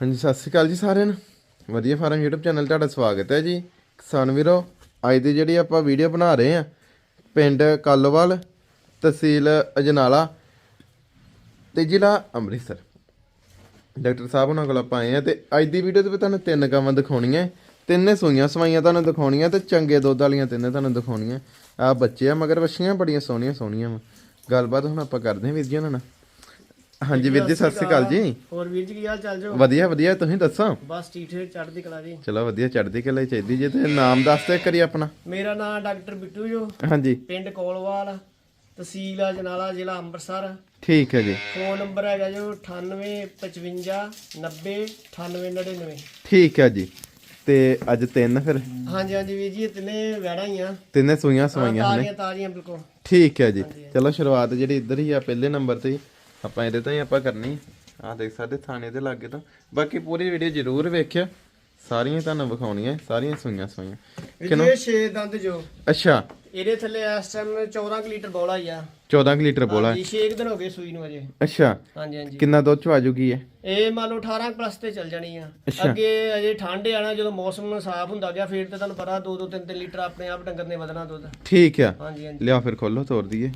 ਹਾਂਜੀ, ਸਤਿ ਸ਼੍ਰੀ ਅਕਾਲ ਜੀ ਸਾਰਿਆਂ ਨੂੰ। ਵਧੀਆ ਫਾਰਮ YouTube ਚੈਨਲ ਤੁਹਾਡਾ ਸਵਾਗਤ ਹੈ ਜੀ। ਕਿਸਾਨ ਵੀਰੋ, ਅੱਜ ਦੀ ਜਿਹੜੀ ਆਪਾਂ ਵੀਡੀਓ ਬਣਾ ਰਹੇ ਆ ਪਿੰਡ ਕਾਲੋਵਾਲ, ਤਹਿਸੀਲ ਅਜਨਾਲਾ ਤੇ ਜ਼ਿਲ੍ਹਾ ਅੰਮ੍ਰਿਤਸਰ। ਡਾਕਟਰ ਸਾਹਿਬ ਉਹਨਾਂ ਕੋਲ ਆਪਾਂ ਆਏ ਆ ਤੇ ਅੱਜ ਦੀ ਵੀਡੀਓ ਤੇ ਤੁਹਾਨੂੰ ਤਿੰਨ ਗਾਵਾਂ ਦਿਖਾਉਣੀਆਂ, ਤਿੰਨੇ ਸੂਈਆਂ ਸਵਾਈਆਂ ਤੁਹਾਨੂੰ ਦਿਖਾਉਣੀਆਂ ਤੇ ਚੰਗੇ ਦੁੱਧ ਵਾਲੀਆਂ ਤਿੰਨੇ ਤੁਹਾਨੂੰ ਦਿਖਾਉਣੀਆਂ। ਆ ਬੱਚੇ ਆ ਮਗਰ ਵੱਛੀਆਂ ਬੜੀਆਂ ਸੋਹਣੀਆਂ ਸੋਹਣੀਆਂ ਵਾ। ਗੱਲਬਾਤ ਹੁਣ ਆਪਾਂ ਕਰਦੇ ਹਾਂ ਵੀਰ ਜੀ ਉਹਨਾਂ ਨਾਲ। ਹਾਂਜੀ ਵੀਰ ਜੀ ਸਤਿ ਸ਼੍ਰੀ ਅਕਾਲ ਜੀ। ਹੋਰ ਵੀਰ ਜੀ ਕੀ ਹਾਲ ਚਾਲ ਜੋ? ਵਧੀਆ ਵਧੀਆ ਤੁਸੀਂ ਦੱਸੋ? ਬਸ ਠੀਕ ਠਾਕ ਚੜ੍ਹਦੀ ਕਲਾ ਜੀ। ਚਲੋ ਵਧੀਆ ਚੜ੍ਹਦੀ ਕਲਾ ਹੀ ਚਾਹੀਦੀ ਜੇ ਤੇ ਨਾਮ ਦੱਸ ਤੇ ਕਰੀ ਆਪਣਾ। ਮੇਰਾ ਨਾਮ ਡਾਕਟਰ ਬਿੱਟੂ ਜੋ। ਹਾਂਜੀ। ਪਿੰਡ ਕੋਲਵਾਲ ਤਹਿਸੀਲ ਆ ਜਨਾਲਾ ਜ਼ਿਲ੍ਹਾ ਅੰਮ੍ਰਿਤਸਰ। ਠੀਕ ਹੈ ਜੀ। ਫੋਨ ਨੰਬਰ ਹੈਗਾ ਜੋ 9855 90 9899 ਠੀਕ ਹੈ ਜੀ। ਤੇ ਅੱਜ ਤਿੰਨ ਫਿਰ? ਹਾਂਜੀ ਹਾਂਜੀ ਵੀਰ ਜੀ ਤਿੰਨੇ ਵੈੜਾਂ ਹੀ ਆ। ਤਿੰਨੇ ਸੂਈਆਂ ਸਵਾਈਆਂ ਨੇ। ਤਾਜ਼ੀਆਂ ਤਾਜ਼ੀਆਂ ਬਿਲਕੁਲ। ਠੀਕ ਹੈ ਜੀ। ਚਲੋ ਸ਼ੁਰੂਆਤ ਜਿਹੜੀ ਇੱਧਰ ਹੀ ਆ ਪਹਿਲੇ ਨੰਬਰ ਤੇ। ਆਪਾਂ ਇਹਦੇ ਤੋਂ ਹੀ ਆਪਾਂ ਕਰਨੀ ਆ। ਦੇਖ ਸਕਦੇ ਥਾਣੇ ਦੇ ਲਾਗੇ ਤੋਂ। ਬਾਕੀ ਪੂਰੀ ਵੀਡੀਓ ਜ਼ਰੂਰ ਵੇਖਿਓ। ਸਾਰੀਆਂ ਤੁਹਾਨੂੰ ਵਿਖਾਉਣੀਆਂ ਸਾਰੀਆਂ ਸੂਈਆਂ ਵੀਰ ਜੀ ਇਹ ਛੇ ਦੰਦ ਜੋ। ਅੱਛਾ। ਇਹਦੇ ਥੱਲੇ ਇਸ ਟਾਈਮ 14 ਕੁ ਲੀਟਰ ਬੋਲਾ ਹੀ ਆ। 14 ਕੁ ਲੀਟਰ ਬੋਲਾ ਜੀ 6 ਦਿਨ ਹੋ ਗਏ ਸੂਈ ਨੂੰ ਅਜੇ। ਅੱਛਾ। ਹਾਂਜੀ ਹਾਂਜੀ। ਕਿੰਨਾ ਦੁੱਧ ਚ ਆ ਜੂਗੀ ਇਹ? ਇਹ ਮੰਨ ਲਓ 18 ਪਲੱਸ ਤੇ ਚੱਲ ਜਾਣੀ ਆ। ਅੱਗੇ ਅਜੇ ਠੰਡ ਆਣਾ ਜਦੋਂ ਮੌਸਮ ਸਾਫ਼ ਹੁੰਦਾ ਗਿਆ ਫਿਰ ਤੇ ਤੁਹਾਨੂੰ ਪਤਾ 2-2 3-3 ਲੀਟਰ ਆਪਣੇ ਆਪ ਡੰਗਰ ਨੇ ਵਧਣਾ ਦੁੱਧ। ਠੀਕ ਆ। ਹਾਂਜੀ ਹਾਂਜੀ। ਲਿਆ ਫਿਰ ਖੋਲੋ ਤੋਰ ਦਈਏ।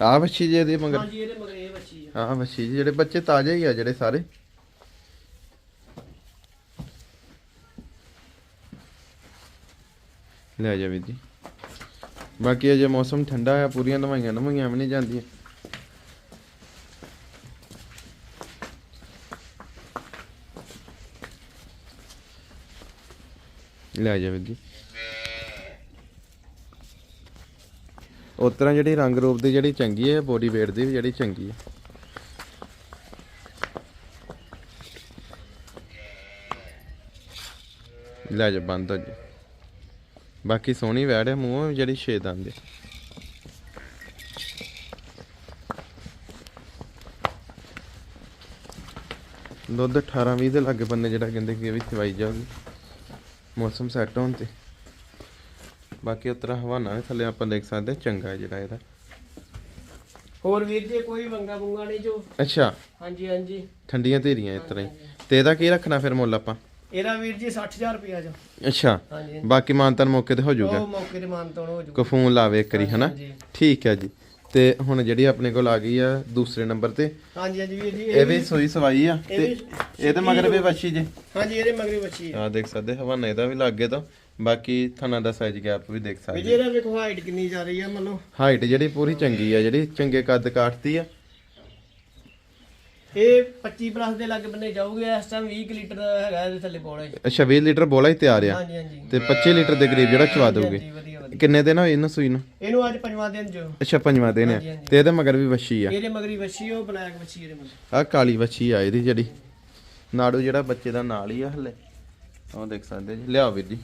ਆ ਬੱਚੀ ਜੇ ਇਹਦੇ ਮਗਰ। ਹਾਂਜੀ ਇਹਦੇ ਮਗਰ ਇਹ ਬੱਚੀ ਆ। ਆ ਬੱਚੀ ਜੀ ਜਿਹੜੇ ਬੱਚੇ ਤਾਜ਼ੇ ਹੀ ਆ ਜਿਹੜੇ ਸਾਰੇ। ਲੈ ਜਾ ਵੀਰ ਜੀ। ਬਾਕੀ ਅਜੇ ਮੌਸਮ ਠੰਡਾ ਆ ਪੂਰੀਆਂ ਨਵਾਈਆਂ ਨਵਾਈਆਂ ਵੀ ਨਹੀਂ ਜਾਂਦੀਆਂ। ਲੈ ਜਾ ਵੀਰ ਜੀ। ਉਸ ਤਰ੍ਹਾਂ ਜਿਹੜੀ ਰੰਗ ਰੂਪ ਦੀ ਜਿਹੜੀ ਚੰਗੀ ਹੈ ਬੋਡੀ weight ਦੀ ਵੀ ਜਿਹੜੀ ਚੰਗੀ ਹੈ। ਲੈ ਜਾ, ਬੰਦ ਹੋ ਜੀ। ਬਾਕੀ ਸੋਹਣੀ ਵੈੜ ਹੈ, ਮੂੰਹ ਜਿਹੜੀ ਛੇ ਦੰਦ ਹੈ। ਦੁੱਧ 18 20 ਦੇ ਲਾਗੇ ਬੰਦੇ ਜਿਹੜਾ ਕਹਿੰਦੇ ਕਿ ਇਹ ਵੀ ਖਵਾਈ ਜਾਊਗੀ। ਮੌਸਮ ਸੈੱਟ ਹੋਣ ਤੇ। ਬਾਕੀ ਉਤਰਾ ਹਵਾਨਾ ਨੇ ਥੱਲੇ ਆਪਾਂ ਦੇਖ ਸਕਦੇ ਚੰਗਾ ਜਿਹੜਾ ਇਹਦਾ। ਹੋਰ ਵੀਰ ਜੀ ਕੋਈ ਵੰਗਾ ਬੁੰਗਾ ਨਹੀਂ ਜੋ? ਅੱਛਾ। ਹਾਂਜੀ ਹਾਂਜੀ। ਠੰਡੀਆਂ ਧੀਰੀਆਂ ਇਸ ਤਰ੍ਹਾਂ ਹੀ। ਤੇ ਇਹਦਾ ਕੀ ਰੱਖਣਾ ਫਿਰ ਮੁੱਲ ਆਪਾਂ? ਇਹਦਾ ਵੀਰ ਜੀ 60000 ਰੁਪਿਆ ਜੋ। ਅੱਛਾ। ਹਾਂਜੀ ਬਾਕੀ ਮਾਨਤਨ ਮੌਕੇ ਤੇ ਹੋ ਜਾਊਗਾ। ਉਹ ਮੌਕੇ ਤੇ ਮਾਨ ਤੋੜ ਹੋ ਜੂ ਕੋ ਫੋਨ ਲਾਵੇ ਇੱਕ ਵਾਰੀ ਹਨਾ? ਠੀਕ ਹੈ ਜੀ। ਤੇ ਹੁਣ ਜਿਹੜੀ ਆਪਣੇ ਕੋਲ ਆ ਗਈ ਆ ਦੂਸਰੇ ਨੰਬਰ ਤੇ ਹਾਂਜੀ ਹਾਂਜੀ ਵੀਰ ਜੀ ਇਹ ਵੀ ਸੋਈ ਸਵਾਈ ਆ। ਤੇ ਵੀ ਇਹਦੇ ਮਗਰ ਵੀ ਵੱਛੀ ਜੇ। ਹਾਂਜੀ ਇਹਦੇ ਮਗਰੀ ਬੱਚੀ ਆ। ਆ ਦੇਖ ਸਕਦੇ ਹਵਾਨਾ ਇਹਦਾ ਵੀ ਲੱਗੇ ਤਾਂ। ਬਾਕੀ ਥਣਾ ਦਾ ਸਾਈਜ਼ ਗੈਪ ਵੀ ਦੇਖ ਸਕਦੇ ਜੀ ਇਹਦਾ ਵੇਖੋ ਹਾਈਟ ਕਿੰਨੀ ਜਾ ਰਹੀ ਆ ਮੰਨ ਲਓ ਹਾਈਟ ਜਿਹੜੀ ਪੂਰੀ ਚੰਗੀ ਆ ਜਿਹੜੀ ਚੰਗੇ ਕੱਦ ਕਾਟਦੀ ਆ। ਇਹ 25 ਪਲੱਸ ਦੇ ਲੱਗ ਬੰਨੇ ਜਾਊਗੇ ਇਸ ਟਾਈਮ 20 ਕੁ ਲੀਟਰ ਹੈਗਾ ਇਹਦੇ ਥੱਲੇ ਬੋਲਾ ਜੀ ਅੱਛਾ 20 ਲੀਟਰ ਬੋਲਾ ਹੀ ਤਿਆਰ ਆ। ਹਾਂਜੀ ਹਾਂਜੀ। ਤੇ 25 ਲੀਟਰ ਦੇ ਕਰੀਬ ਜਿਹੜਾ ਚਵਾ ਦੋਗੇ ਕਿੰਨੇ ਦਿਨ ਹੋਏ ਇਹਨੂੰ ਸੂਈ ਨੂੰ? ਇਹਨੂੰ ਅੱਜ ਪੰਜਵਾਂ ਦਿਨ ਜੋ ਅੱਛਾ ਪੰਜਵਾਂ ਦਿਨ ਆ। ਤੇ ਇਹਦੇ ਮਗਰ ਵੀ ਵੱਛੀ ਆ। ਇਹਦੇ ਮਗਰੀ ਵੱਛੀ ਉਹ ਬਲੈਕ ਵੱਛੀ ਇਹਦੇ ਮਗਰ। ਆ ਕਾਲੀ ਵੱਛੀ ਆ ਇਹਦੀ ਜਿਹੜੀ। ਨਾੜੂ ਜਿਹੜਾ ਬੱਚੇ ਦਾ ਨਾਲ ਹੀ ਆ ਹਲੇ। ਉਹ ਦੇਖ ਸਕਦੇ ਜੀ। ਲਿਆਓ ਵੀਰ ਜੀ।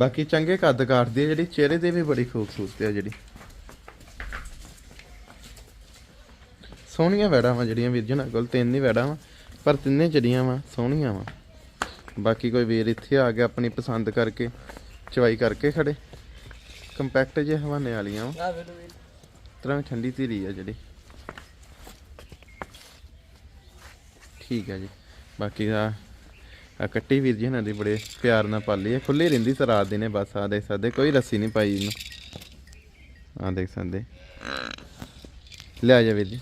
ਬਾਕੀ ਚੰਗੇ ਕੱਦ ਕਾਟਦੀ ਆ ਜਿਹੜੀ ਚਿਹਰੇ ਤੇ ਵੀ ਬੜੀ ਖੂਬਸੂਰਤ ਆ ਜਿਹੜੀ। ਸੋਹਣੀਆਂ ਵੈੜਾਂ ਵਾ ਜਿਹੜੀਆਂ ਵੀਰ ਜੀ ਨਾਲ ਕੋਲ ਤਿੰਨ ਹੀ ਵੈੜਾਂ ਵਾ ਪਰ ਤਿੰਨੇ ਜਿਹੜੀਆਂ ਵਾ ਸੋਹਣੀਆਂ ਵਾ। ਬਾਕੀ ਕੋਈ ਵੀਰ ਇੱਥੇ ਆ ਗਿਆ ਆਪਣੀ ਪਸੰਦ ਕਰਕੇ ਚਵਾਈ ਕਰਕੇ ਖੜੇ। ਕੰਪੈਕਟ ਜਿਹੇ ਹਵਾਨੇ ਵਾਲੀਆਂ ਵਾ। ਤਰ੍ਹਾਂ ਠੰਡੀ ਧੀਰੀ ਆ ਜਿਹੜੀ। ਠੀਕ ਹੈ ਜੀ। ਬਾਕੀ ਆ ਆ ਕੱਟੀ ਵੀਰ ਜੀ ਇਹਨਾਂ ਦੀ ਬੜੇ ਪਿਆਰ ਨਾਲ ਪਾਲੀ ਹੈ ਖੁੱਲੀ ਰਹਿੰਦੀ ਸੀ ਰਾਤ ਦਿਨੇ ਬਸ ਆ ਦੇਖ ਸਕਦੇ, ਕੋਈ ਰੱਸੀ ਨਹੀਂ ਪਾਈ ਇਹਨੂੰ। ਆ ਦੇਖ ਸਕਦੇ। ਲੈ ਆ ਜਾ ਵੀਰ ਜੀ।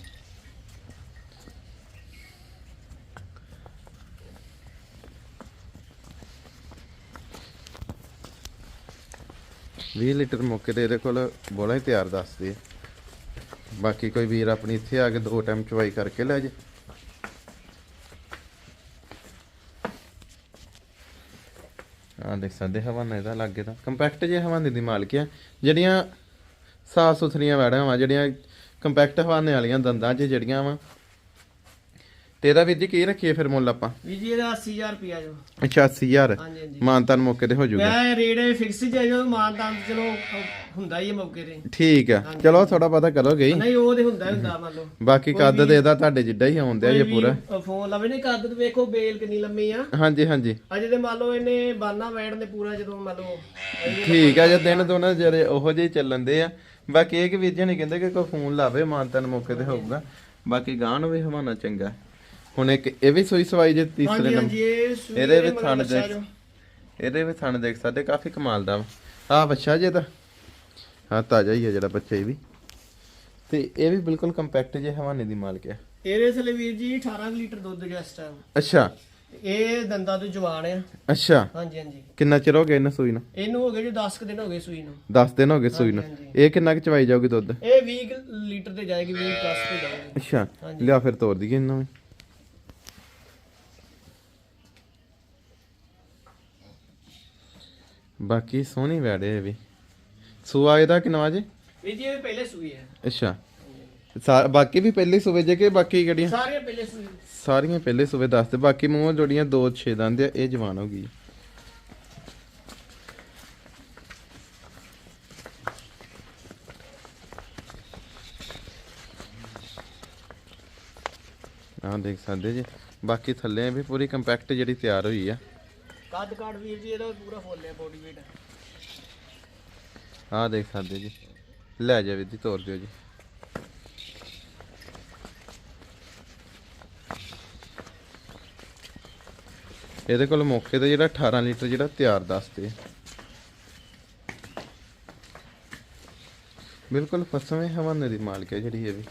ਵੀਹ ਲੀਟਰ ਮੌਕੇ ਤੇ ਇਹਦੇ ਕੋਲ ਬੋਲਾ ਹੀ ਤਿਆਰ ਦੱਸਦੀ ਬਾਕੀ ਕੋਈ ਵੀਰ ਆਪਣੀ ਇੱਥੇ ਆ ਕੇ ਦੋ ਟਾਈਮ ਚਵਾਈ ਕਰਕੇ ਲੈ ਜੇ। ਆ ਦੇਖ ਸਕਦੇ ਹਵਾਨਾ ਇਹਦਾ ਲੱਗੇ ਤਾਂ ਕੰਪੈਕਟ ਜੇ ਹਵਾਨੇ ਦੀ ਮਾਲਕ ਆ। ਜਿਹੜੀਆਂ ਸਾਫ਼ ਸੁਥਰੀਆਂ ਵੈੜਾਂ ਵਾ, ਜਿਹੜੀਆਂ ਕੰਪੈਕਟ ਹਵਾਨੇ ਵਾਲੀਆਂ ਦੰਦਾਂ 'ਚ ਜਿਹੜੀਆਂ ਵਾ ਤੇਰਾ ਵੀਰ ਜੀ ਕੀ ਰੱਖੀਏ ਫਿਰ ਮੁੱਲ ਆਪਾਂ? ਵੀਰ ਜੀ ਇਹਦਾ 80000 ਰੁਪਿਆ ਜੋ। 88000 ਹਾਂਜੀ ਹਾਂਜੀ। ਮਾਨਤਾਨ ਮੌਕੇ ਤੇ ਹੋ ਜਾਊਗਾ ਮੈਂ ਰੇਟ ਫਿਕਸ ਜਿਹਾ ਜੋ ਮਾਨਦਾਨ ਚਲੋ ਹੁੰਦਾ ਹੀ ਹੈ ਮੌਕੇ ਤੇ। ਠੀਕ ਆ। ਚਲੋ ਥੋੜਾ ਪਤਾ ਕਰੋਗੇ ਹੀ। ਨਹੀਂ ਉਹ ਤੇ ਹੁੰਦਾ ਹੀ ਹੁੰਦਾ ਮੰਨ ਲਓ। ਬਾਕੀ ਕੱਦ ਤੇ ਇਹਦਾ ਤੁਹਾਡੇ ਜਿੱਡਾ ਹੀ ਆਉਂਦਾ ਜੇ ਪੂਰਾ। ਫੋਨ ਲਵੇ ਨੇ ਕੱਦ ਤੇ ਵੇਖੋ ਬੇਲ ਕਿੰਨੀ ਲੰਮੀ ਆ। ਹਾਂਜੀ ਹਾਂਜੀ। ਅਜੇ ਤੇ ਮੰਨ ਲਓ ਇਹਨੇ ਬਾਨਾ ਵੈੜ ਨੇ ਪੂਰਾ ਜਦੋਂ ਮੰਨ ਲਓ ਠੀਕ ਆ ਜੇ ਦਿਨ ਤੋਂ ਨਾ ਜਿਹੜੇ ਉਹੋ ਜਿਹੇ ਚੱਲਣ ਦੇ ਆ। ਬਾਕੀ ਇਹ ਕਿ ਵੀਰ ਜੀ ਨੇ ਕਹਿੰਦੇ ਕਿ ਕੋਈ ਫੋਨ ਲਾਵੇ ਮਾਨਤਾਨ ਮੌਕੇ ਤੇ ਹੋਊਗਾ। ਬਾਕੀ ਗਾਂ ਨੂੰ ਵੀ ਹਵਾਨਾ ਚੰਗਾ। ਹੁਣ ਇੱਕ ਇਹ ਵੀ ਸੋਈ ਸਵਾਈ ਜੇ ਤੀਸਰੇ ਹਾਂਜੀ ਨੰਬਰ। ਹਾਂਜੀ ਇਹ ਸੂਈ ਇਹਦੇ ਮਗਰ ਥਣ ਬੱਚਾ ਦੇਖ ਜੋ। ਇਹਦੇ ਵਿੱਚ ਥਣ ਦੇਖ ਸਕਦੇ ਕਾਫੀ ਕਮਾਲ ਦਾ ਵਾ। ਆ ਬੱਚਾ ਜੇ ਤਾਂ। ਹਾਂ ਤਾਜ਼ਾ ਹੀ ਆ ਜਿਹੜਾ ਬੱਚਾ ਇਹ ਵੀ। ਤੇ ਇਹ ਵੀ ਬਿਲਕੁਲ ਕੰਪੈਕਟ ਜੇ ਹਵਾਨੇ ਦੀ ਮਾਲਕ ਆ। ਇਹਦੇ ਥਲੇ ਵੀਰ ਜੀ 18 ਲੀਟਰ ਦੁੱਧ ਗਿਆ ਇਸ ਟਾਈਮ ਅੱਛਾ। ਇਹ ਦੰਦਾਂ ਤੋਂ ਜਵਾਨ ਆ। ਅੱਛਾ। ਹਾਂਜੀ ਹਾਂਜੀ। ਕਿੰਨਾ ਚਿਰ ਹੋ ਗਿਆ ਇਹਨਾਂ ਸੂਈ ਨੂੰ? ਇਹਨੂੰ ਹੋ ਗਏ ਜੀ 10 ਕੁ ਦਿਨ ਹੋ ਗਏ ਸੂਈ ਨੂੰ। 10 ਦਿਨ ਹੋ ਗਏ ਸੂਈ ਨੂੰ। ਹਾਂਜੀ, ਇਹ ਕਿੰਨਾ ਕੁ ਚਵਾਈ ਜਾਊਗੀ ਦੁੱਧ? ਇਹ 20 ਕੁ ਲੀਟਰ ਤੇ ਜਾਏਗੀ 20 ਪਲੱਸ ਤੇ ਜਾਏਗੀ। ਅੱਛਾ। ਹਾਂਜੀ। ਲਿਆ ਫਿਰ ਤੋੜ ਦਈਏ ਇਹਨਾਂ ਨੂੰ ਬਾਕੀ ਸੋਹਣੀ ਵੈੜੇ ਵੀ। ਸੂਆ ਇਹਦਾ ਕਿੰਨਾ ਜੇ? ਵੀਰ ਜੀ ਇਹ ਪਹਿਲੇ ਸੂਈ ਹੈ ਅੱਛਾ। ਸਾ- ਬਾਕੀ ਵੀ ਪਹਿਲੇ ਸੂਵੇ ਜੇ ਕਿ ਬਾਕੀ ਕਿਹੜੀਆਂ? ਸਾਰੀਆਂ ਪਹਿਲੇ ਸੂਈ ਸਾਰੀਆਂ ਪਹਿਲੇ ਸੂਵੇ ਦੱਸਦੇ ਬਾਕੀ ਮੂੰਹ ਜੋੜੀਆਂ ਦੋ ਛੇ ਦੰਦ ਆ ਇਹ ਜਵਾਨ ਹੋ ਗਈ। ਆਹ ਦੇਖ ਸਕਦੇ ਜੀ। ਬਾਕੀ ਥੱਲੇ ਵੀ ਪੂਰੀ ਕੰਪੈਕਟ ਜਿਹੜੀ ਤਿਆਰ ਹੋਈ ਆ। ਕੱਦ ਕਾਠ ਵੀਰ ਜੀ ਇਹਦਾ ਪੂਰਾ ਫੁੱਲ ਹੈ ਬੋਡੀ weight ਆਹ ਦੇਖ ਸਕਦੇ ਜੀ। ਲੈ ਜਾ ਵੀਰ ਜੀ ਤੋਰ ਦਿਓ ਜੀ। ਇਹਦੇ ਕੋਲ ਮੌਕੇ ਤੇ ਜਿਹੜਾ 18 ਲੀਟਰ ਜਿਹੜਾ ਤਿਆਰ ਦੱਸਦੇ। ਬਿਲਕੁਲ ਫਸਵੇਂ ਹਵਾਨੇ ਦੀ ਮਾਲਕ ਹੈ ਜਿਹੜੀ ਇਹ ਵੀ।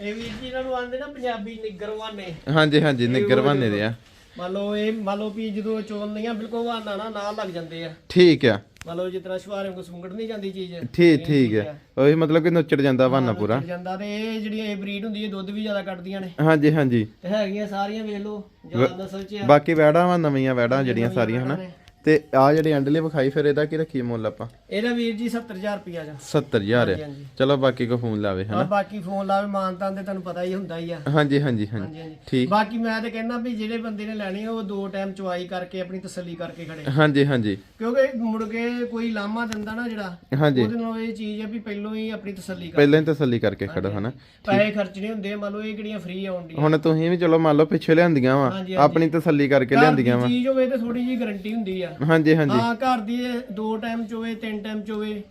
ਇਹ ਵੀਰ ਜੀ ਇਹਨਾਂ ਨੂੰ ਆਂਦੇ ਨਾ ਪੰਜਾਬੀ ਨਿਗਰਵਾਨੇ ਹਾਂਜੀ ਹਾਂਜੀ ਨਿੱਗਰ ਬਹਾਨੇ ਦੇ ਆ। ਮੰਨ ਲਓ ਇਹ ਮੰਨ ਲਓ ਵੀ ਜਦੋਂ ਚੋਲਦੀਆਂ ਬਿਲਕੁਲ ਵਾਨਾ ਨਾ ਨਾਲ ਲੱਗ ਜਾਂਦੇ ਆ। ਠੀਕ ਆ। ਮੰਨ ਲਓ ਜਿਸ ਤਰ੍ਹਾਂ ਸ਼ਵਾਰੇ ਨੂੰ ਸੁੰਗੜ ਨਹੀਂ ਜਾਂਦੀ ਚੀਜ਼। ਠੀਕ ਠੀਕ ਹੈ ਉਹੀ ਮਤਲਬ ਕਿ ਨੁੱਚੜ ਜਾਂਦਾ ਬਹਾਨਾ ਪੂਰਾ। ਲੱਗ ਜਾਂਦਾ ਤੇ ਇਹ ਜਿਹੜੀਆਂ ਇਹ ਬਰੀਡ ਹੁੰਦੀ ਹੈ ਦੁੱਧ ਵੀ ਜ਼ਿਆਦਾ ਕੱਢਦੀਆਂ ਨੇ। ਹਾਂਜੀ ਹਾਂਜੀ। ਤੇ ਹੈਗੀਆਂ ਸਾਰੀਆਂ ਵੇਖ ਲਓ ਜਾਨ ਨਸਲ ਚ ਆ। ਬਾਕੀ ਵੈੜਾਂ ਵਾ ਨਵੀਆਂ ਵੈੜਾਂ ਜਿਹੜੀਆਂ ਸਾਰੀਆਂ ਹਨਾ। ਤੇ ਆ ਜਿਹੜੀ ਅੰਡਲੇ ਵਿਖਾਈ ਫਿਰ ਇਹਦਾ ਕੀ ਰੱਖੀਏ ਮੁੱਲ ਆਪਾਂ? ਇਹਦਾ ਵੀਰ ਜੀ 70000 ਰੁਪਿਆ ਜਾ। 70000 ਹੈ ਹਾਂਜੀ ਚਲੋ ਬਾਕੀ ਕੋ ਫੋਨ ਲਾਵੇ ਆ ਹਨਾ ਬਾਕੀ ਫੋਨ ਲਾਵੇ ਮਾਨਤਾਂ ਤੇ ਤੁਹਾਨੂੰ ਪਤਾ ਹੀ ਹੁੰਦਾ ਹੀ ਆ। ਹਾਂਜੀ ਹਾਂਜੀ ਹਾਂਜੀ। ਠੀਕ। ਬਾਕੀ ਮੈਂ ਤੇ ਕਹਿੰਦਾ ਵੀ ਜਿਹੜੇ ਬੰਦੇ ਨੇ ਲੈਣੀ ਆ ਉਹ ਦੋ ਟਾਈਮ ਚੁਆਈ ਕਰਕੇ ਆਪਣੀ ਤਸੱਲੀ ਕਰਕੇ ਖੜੇ ਹਾਂਜੀ ਹਾਂਜੀ। ਕਿਉਂਕਿ ਮੁੜ ਕੇ ਕੋਈ ਲਾਮਾ ਦਿੰਦਾ ਨਾ ਜਿਹੜਾ ਹਾਂਜੀ। ਉਹਦੇ ਨਾਲ ਇਹ ਚੀਜ਼ ਹੈ ਵੀ ਪਹਿਲੋਂ ਹੀ ਆਪਣੀ ਤਸੱਲੀ ਕਰ। ਪਹਿਲਾਂ ਹੀ ਤਸੱਲੀ ਕਰਕੇ ਖੜੋ ਹਨਾ? ਪੈਸੇ ਖਰਚਣੇ ਹੁੰਦੇ ਆ ਮੰਨ ਲਓ ਇਹ ਕਿਹੜੀਆਂ ਫ੍ਰੀ ਆਉਣ ਦੀਆਂ ਹੁਣ ਤੁਸੀਂ ਵੀ ਚਲੋ ਮੰਨ ਲਓ ਪਿੱਛੇ ਲਿਆਂਦੀਆਂ ਵਾ ਹਾਂਜੀ, ਆਪਣੀ ਤਸੱਲੀ ਕਰਕੇ ਲਿਆਂਦੀਆਂ ਵਾ। ਚੀਜ਼ ਹੋਵੇ ਤੇ ਥੋੜੀ ਜੀ ਗਾਰੰਟੀ ਹੁੰਦੀ ਆ। ਹਾਂਜੀ ਹਾਂਜੀ। ਹਾਂ ਘਰ ਦੀ ਇਹ ਦੋ ਟਾਈਮ ਚ ਹੋਵੇ ਤਿੰਨ ਟਾਈਮ ਚ ਹੋਵੇ।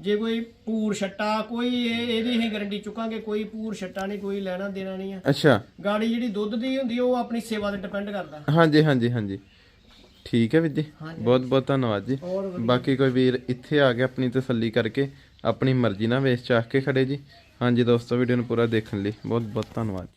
ਜੇ ਕੋਈ ਪੂਰ ਛੱਟਾ ਕੋਈ ਇਹ- ਇਹਦੀ ਹੀ ਗਾਰੰਟੀ ਚੁੱਕਾਂਗੇ ਕੋਈ ਪੂਰ ਛੱਟਾ ਨਹੀਂ ਕੋਈ ਲੈਣਾ ਦੇਣਾ ਨਹੀਂ ਆ। ਅੱਛਾ। ਗਾੜੀ ਜਿਹੜੀ ਦੁੱਧ ਦੀ ਹੁੰਦੀ ਆ, ਉਹ ਆਪਣੀ ਸੇਵਾ ਤੇ ਡਿਪੈਂਡ ਕਰਦਾ। ਹਾਂਜੀ ਹਾਂਜੀ ਹਾਂਜੀ। ਠੀਕ ਹੈ ਵੀਰ ਜੀ। ਬਹੁਤ ਬਹੁਤ ਧੰਨਵਾਦ ਜੀ। ਹੋਰ ਬਾਕੀ ਕੋਈ ਵੀਰ ਇੱਥੇ ਆ ਕੇ ਆਪਣੀ ਤਸੱਲੀ ਕਰਕੇ ਆਪਣੀ ਮਰਜ਼ੀ ਨਾਲ ਵੇਚ ਚਾਹ ਕੇ ਖੜੇ ਜੀ। ਹਾਂਜੀ ਦੋਸਤੋ ਵੀਡੀਓ ਨੂੰ ਪੂਰਾ ਦੇਖਣ ਲਈ ਬਹੁਤ ਬਹੁਤ ਧੰਨਵਾਦ।